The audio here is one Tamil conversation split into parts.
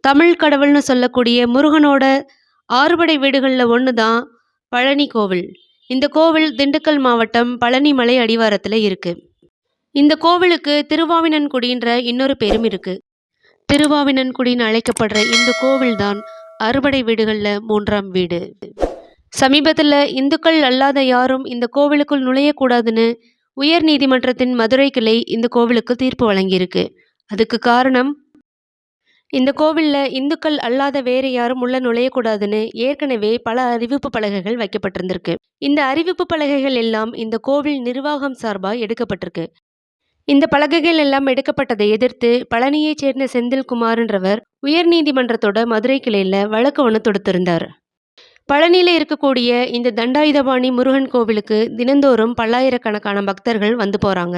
தமிழ் கடவுள்னு சொல்லக்கூடிய முருகனோட ஆறுபடை வீடுகளில் ஒன்று தான் பழனி கோவில். இந்த கோவில் திண்டுக்கல் மாவட்டம் பழனி மலை அடிவாரத்தில் இருக்கு. இந்த கோவிலுக்கு திருவாவினன்குடின்ற இன்னொரு பேரும் இருக்கு. திருவாவினன்குடின்னு அழைக்கப்படுற இந்த கோவில் தான் அறுபடை வீடுகளில் மூன்றாம் வீடு. சமீபத்தில் இந்துக்கள் அல்லாத யாரும் இந்த கோவிலுக்குள் நுழையக்கூடாதுன்னு உயர் நீதிமன்றத்தின் மதுரை கிளை இந்த கோவிலுக்கு தீர்ப்பு வழங்கியிருக்கு. அதுக்கு காரணம் இந்த கோவிலில் இந்துக்கள் அல்லாத வேறு யாரும் உள்ள நுழையக்கூடாதுன்னு ஏற்கனவே பல அறிவிப்பு பலகைகள் வைக்கப்பட்டிருந்திருக்கு. இந்த அறிவிப்பு பலகைகள் எல்லாம் இந்த கோவில் நிர்வாகம் சார்பாக எடுக்கப்பட்டிருக்கு. இந்த பலகைகள் எல்லாம் எடுக்கப்பட்டதை எதிர்த்து பழனியைச் சேர்ந்த செந்தில்குமார்ன்றவர் உயர்நீதிமன்றத்தோட மதுரை கிளையில் வழக்கு ஒன்று தொடுத்திருந்தார். பழனியில் இருக்கக்கூடிய இந்த தண்டாயுதபாணி முருகன் கோவிலுக்கு தினந்தோறும் பல்லாயிரக்கணக்கான பக்தர்கள் வந்து போகிறாங்க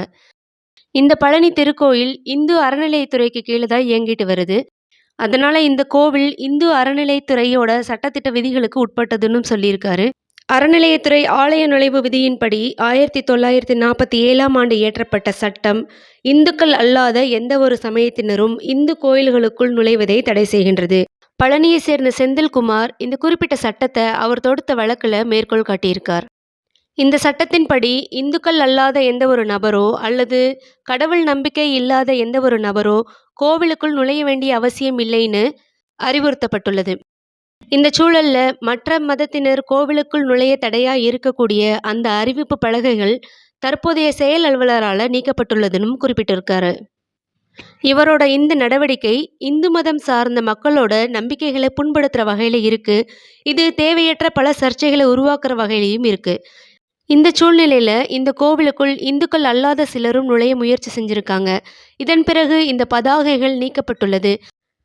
இந்த பழனி திருக்கோயில் இந்து அறநிலையத்துறைக்கு கீழே தான் இயங்கிட்டு வருது. அதனால இந்த கோவில் இந்து அறநிலையத்துறையோட சட்டத்திட்ட விதிகளுக்கு உட்பட்டதுன்னு சொல்லியிருக்காரு. அறநிலையத்துறை ஆலய நுழைவு விதியின்படி ஆயிரத்தி தொள்ளாயிரத்தி நாற்பத்தி ஏழாம் ஆண்டு இயற்றப்பட்ட சட்டம் இந்துக்கள் அல்லாத எந்த ஒரு சமயத்தினரும் இந்து கோயில்களுக்குள் நுழைவதை தடை செய்கின்றது. பழனியை சேர்ந்த செந்தில்குமார் இந்த குறிப்பிட்ட சட்டத்தை அவர் தொடுத்த வழக்கில் மேற்கோள் காட்டியிருக்கார். இந்த சட்டத்தின்படி இந்துக்கள் அல்லாத எந்த ஒரு நபரோ அல்லது கடவுள் நம்பிக்கை இல்லாத எந்த ஒரு நபரோ கோவிலுக்குள் நுழைய வேண்டிய அவசியம் இல்லைன்னு அறிவுறுத்தப்பட்டுள்ளது. இந்த சூழல்ல மற்ற மதத்தினர் கோவிலுக்குள் நுழைய தடையா இருக்கக்கூடிய அந்த அறிவிப்பு பலகைகள் தற்போதைய செயல் அலுவலரால் நீக்கப்பட்டுள்ளதுன்னு குறிப்பிட்டிருக்காரு. இவரோட இந்த நடவடிக்கை இந்து மதம் சார்ந்த மக்களோட நம்பிக்கைகளை புண்படுத்துகிற வகையில் இருக்கு. இது தேவையற்ற பல சர்ச்சைகளை உருவாக்குற வகையிலையும் இருக்கு. இந்த சூழ்நிலையில் இந்த கோவிலுக்குள் இந்துக்கள் அல்லாத சிலரும் நுழைய முயற்சி செஞ்சுருக்காங்க. இதன் பிறகு இந்த பதாகைகள் நீக்கப்பட்டுள்ளது.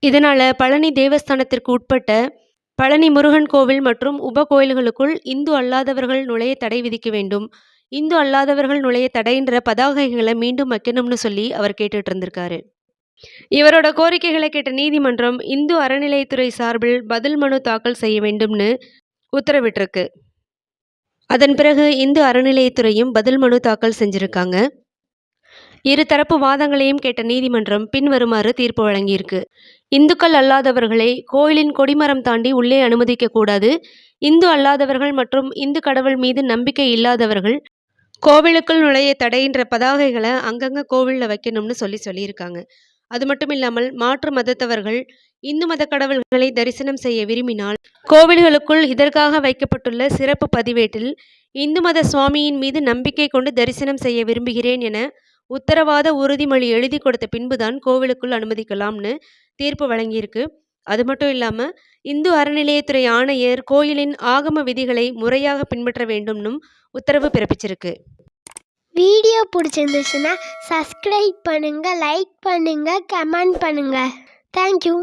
இதனால் பழனி தேவஸ்தானத்திற்கு உட்பட்ட பழனி முருகன் கோவில் மற்றும் உப கோயில்களுக்குள் இந்து அல்லாதவர்கள் நுழைய தடை விதிக்க வேண்டும். இந்து அல்லாதவர்கள் நுழைய தடைன்ற பதாகைகளை மீண்டும் வைக்கணும்னு சொல்லி அவர் கேட்டுட்டு இருந்திருக்காரு. இவரோட கோரிக்கைகளை கேட்ட நீதிமன்றம் இந்து அறநிலையத்துறை சார்பில் பதில் மனு தாக்கல் செய்ய வேண்டும்னு உத்தரவிட்டிருக்கு. அதன் பிறகு இந்து அறநிலையத்துறையும் பதில் மனு தாக்கல் செஞ்சிருக்காங்க. இருதரப்பு வாதங்களையும் கேட்ட நீதிமன்றம் பின்வருமாறு தீர்ப்பு வழங்கியிருக்கு. இந்துக்கள் அல்லாதவர்களை கோயிலின் கொடிமரம் தாண்டி உள்ளே அனுமதிக்க கூடாது. இந்து அல்லாதவர்கள் மற்றும் இந்து கடவுள் மீது நம்பிக்கை இல்லாதவர்கள் கோவிலுக்குள் நுழைய தடையின்ற பதாகைகளை அங்கங்கே கோவிலில் வைக்கணும்னு சொல்லி சொல்லியிருக்காங்க. அது மட்டும் இல்லாமல் மாற்று மதத்தவர்கள் இந்து மத கடவுள்களை தரிசனம் செய்ய விரும்பினால் கோவில்களுக்குள் இதற்காக வைக்கப்பட்டுள்ள சிறப்பு பதிவேட்டில் இந்து மத சுவாமியின் மீது நம்பிக்கை கொண்டு தரிசனம் செய்ய விரும்புகிறேன் என உத்தரவாத உறுதிமொழி எழுதி கொடுத்த பின்புதான் கோவிலுக்குள் அனுமதிக்கலாம்னு தீர்ப்பு வழங்கியிருக்கு. அது மட்டும் இல்லாமல் இந்து அறநிலையத்துறை ஆணையர் கோயிலின் ஆகம விதிகளை முறையாக பின்பற்ற வேண்டும்னும் உத்தரவு பிறப்பிச்சிருக்கு. வீடியோ பிடிச்சிருந்துச்சுன்னா சப்ஸ்கிரைப் பண்ணுங்கள் லைக் பண்ணுங்கள் கமெண்ட் பண்ணுங்கள் தேங்க்யூ